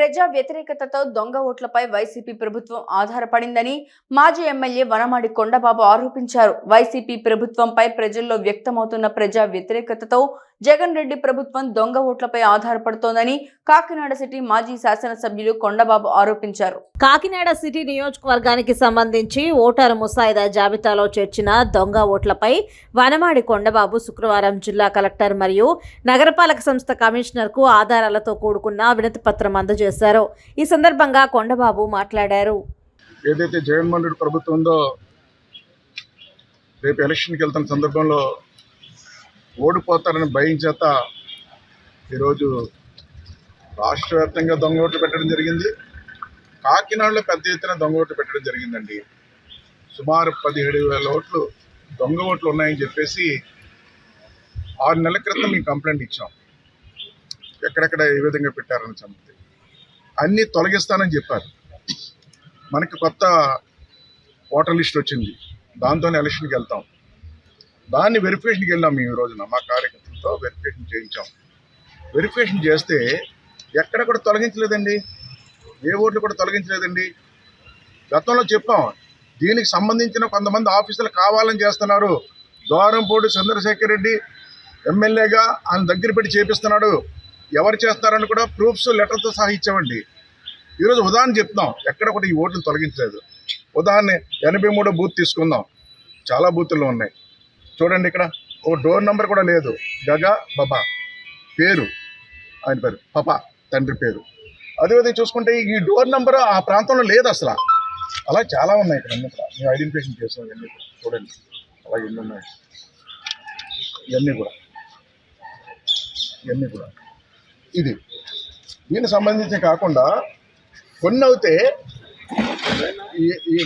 ప్రజా వ్యతిరేకతతో దొంగ ఓట్లపై వైసీపీ ప్రభుత్వం ఆధారపడిందని మాజీ ఎమ్మెల్యే వనమాడి కొండబాబు ఆరోపించారు. వైసీపీ ప్రభుత్వంపై ప్రజల్లో వ్యక్తమవుతున్న ప్రజా వ్యతిరేకతతో జగన్ రెడ్డి ప్రభుత్వం దొంగ ఓట్లపై ఆధారపడుతోందని కాకినాడ సిటీ మాజీ శాసనసభ్యులు కొండబాబు ఆరోపించారు. కాకినాడ సిటీ నియోజకవర్గానికి సంబంధించి ఓటరు ముసాయిదా జాబితాలో చేర్చిన దొంగ ఓట్లపై వనమాడి కొండబాబు శుక్రవారం జిల్లా కలెక్టర్ మరియు నగరపాలక సంస్థ కమిషనర్కు ఆధారాలతో కూడుకున్న వినతి పత్రం అందజేశారు. ఈ సందర్భంగా కొండబాబు మాట్లాడారు. ఏదైతే జగన్మోహన్ రెడ్డి ప్రభుత్వం ఉందో రేపు ఎలక్షన్కి వెళ్తున్న సందర్భంలో ఓడిపోతారని భయం చేత ఈరోజు రాష్ట్ర వ్యాప్తంగా దొంగ ఓట్లు పెట్టడం జరిగింది. కాకినాడలో పెద్ద ఎత్తున దొంగ ఓట్లు పెట్టడం జరిగిందండి. సుమారు పదిహేడు వేల ఓట్లు దొంగ ఓట్లు ఉన్నాయని చెప్పేసి ఆరు నెలల క్రితం మేము కంప్లైంట్ ఇచ్చాం. ఎక్కడెక్కడ ఏ విధంగా పెట్టారని సంగతి అన్నీ తొలగిస్తానని చెప్పారు. మనకి కొత్త ఓటర్ లిస్ట్ వచ్చింది. దాంతోనే ఎలక్షన్కి వెళ్తాం. దాన్ని వెరిఫికేషన్కి వెళ్ళాం మేము ఈ రోజున మా కార్యకర్తలతో వెరిఫికేషన్ చేయించాం. వెరిఫికేషన్ చేస్తే ఎక్కడ కూడా తొలగించలేదండి. ఏ ఓట్లు కూడా తొలగించలేదండి. గతంలో చెప్పాం దీనికి సంబంధించిన కొంతమంది ఆఫీసులు కావాలని చేస్తున్నారు. ద్వారంపూడి చంద్రశేఖర్ రెడ్డి ఎమ్మెల్యేగా ఆయన దగ్గర పెట్టి చేపిస్తున్నాడు. ఎవరు చేస్తారని కూడా ప్రూఫ్స్ లెటర్తో సహా ఇచ్చామండి. ఈరోజు ఉదాహరణ చెప్తాం ఎక్కడ కూడా ఈ ఓట్లు తొలగించలేదు. ఉదాహరణ ఎనభై మూడో బూత్ తీసుకుందాం. చాలా బూతుల్లో ఉన్నాయి. చూడండి ఇక్కడ ఓ డోర్ నెంబర్ కూడా లేదు. గగా బాబా. పేరు. ఆయన పేరు. పపా తండ్రి పేరు. అదేవిధంగా చూసుకుంటే ఈ డోర్ నెంబర్ ఆ ప్రాంతంలో లేదు అసలు. అలా చాలా ఉన్నాయి ఇక్కడ అన్ని కూడా. మేము ఐడెంటిఫికేషన్ చేసాం ఇవన్నీ కూడా. చూడండి. అలా ఎన్ని ఉన్నాయి? ఇవన్నీ కూడా. ఇవన్నీ కూడా. ఇది. దీనికి సంబంధించి కాకుండా కొన్ని అవుతే ఈ- ఈ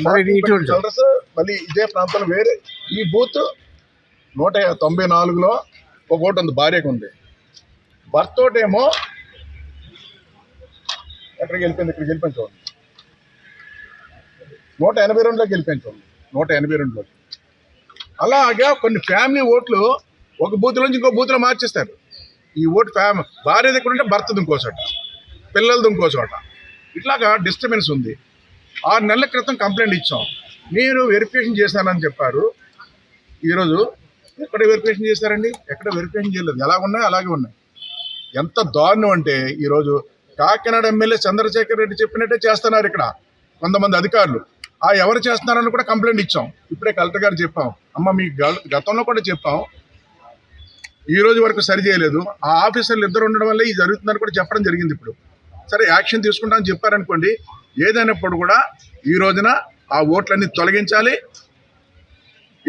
కలర్స్ మళ్ళీ ఇదే ప్రాంతంలో వేరే ఈ బూత్ నూట తొంభై నాలుగులో ఒక ఓటు ఉంది భార్యకు ఉంది. భర్త ఏమో ఎక్కడికి వెళ్ళిపోయింది ఇక్కడికి వెళ్ళిపోయింది చూడండి. నూట ఎనభై రెండులోకి వెళ్ళిపోయింది చూడండి. నూట ఎనభై రెండులోకి. అలాగా కొన్ని ఫ్యామిలీ ఓట్లు ఒక బూత్ నుంచి ఇంకో బూత్లో మార్చేస్తారు. ఈ ఓటు ఫ్యామ్ భార్య దగ్గర ఉంటే భర్తది ఇంకో చోట పిల్లలది ఇంకో చోట ఇట్లాగా డిస్టర్బెన్స్ ఉంది. ఆరు నెలల క్రితం కంప్లైంట్ ఇచ్చాం. మీరు వెరిఫికేషన్ చేశానని చెప్పారు. ఈరోజు ఎక్కడ వెరిఫికేషన్ చేశారండి? ఎక్కడ వెరిఫికేషన్ చేయలేదు. ఎలా ఉన్నాయి? అలాగే ఉన్నాయి. ఎంత దారుణం అంటే ఈరోజు కాకినాడ ఎమ్మెల్యే చంద్రశేఖర్ రెడ్డి చెప్పినట్టే చేస్తున్నారు ఇక్కడ కొంతమంది అధికారులు. ఆ ఎవరు చేస్తున్నారని కూడా కంప్లైంట్ ఇచ్చాం. ఇప్పుడే కలెక్టర్ గారు చెప్పాం. అమ్మ మీ గ- గతంలో కూడా చెప్పాం. ఈ రోజు వరకు సరి చేయలేదు. ఆ ఆఫీసర్లు ఇద్దరు ఉండడం వల్ల ఇది జరుగుతుందని కూడా చెప్పడం జరిగింది ఇప్పుడు. సరే యాక్షన్ తీసుకుంటామని చెప్పారనుకోండి ఏదైనప్పుడు కూడా ఈ రోజున ఆ ఓట్లన్నీ తొలగించాలి.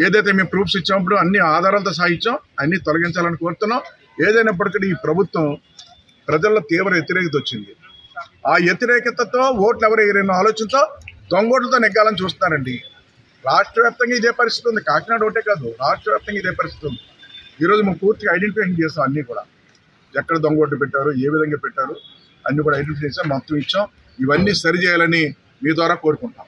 ఏదైతే మేము ప్రూఫ్స్ ఇచ్చినప్పుడు అన్ని ఆధారాలతో సాగించాం అన్ని తొలగించాలని కోరుతున్నాం. ఏదైనప్పటికీ ఈ ప్రభుత్వం ప్రజల్లో తీవ్ర వ్యతిరేకత వచ్చింది. ఆ వ్యతిరేకతతో ఓట్లు ఎవరు ఎగిరిన ఆలోచనతో దొంగోట్లతో నెగ్గాలని చూస్తున్నారండి. రాష్ట్ర వ్యాప్తంగా ఇదే పరిస్థితి ఉంది. కాకినాడ ఒకటే కాదు రాష్ట్ర వ్యాప్తంగా ఇదే పరిస్థితి ఉంది. ఈరోజు మేము పూర్తిగా ఐడెంటిఫికేషన్ చేస్తాం అన్నీ కూడా. ఎక్కడ దొంగోట్లు పెట్టారు ఏ విధంగా పెట్టారు అన్నీ కూడా ఐడెంటిఫై చేసాం మొత్తం ఇచ్చాం. ఇవన్నీ సరి చేయాలని మీ ద్వారా కోరుకుంటాం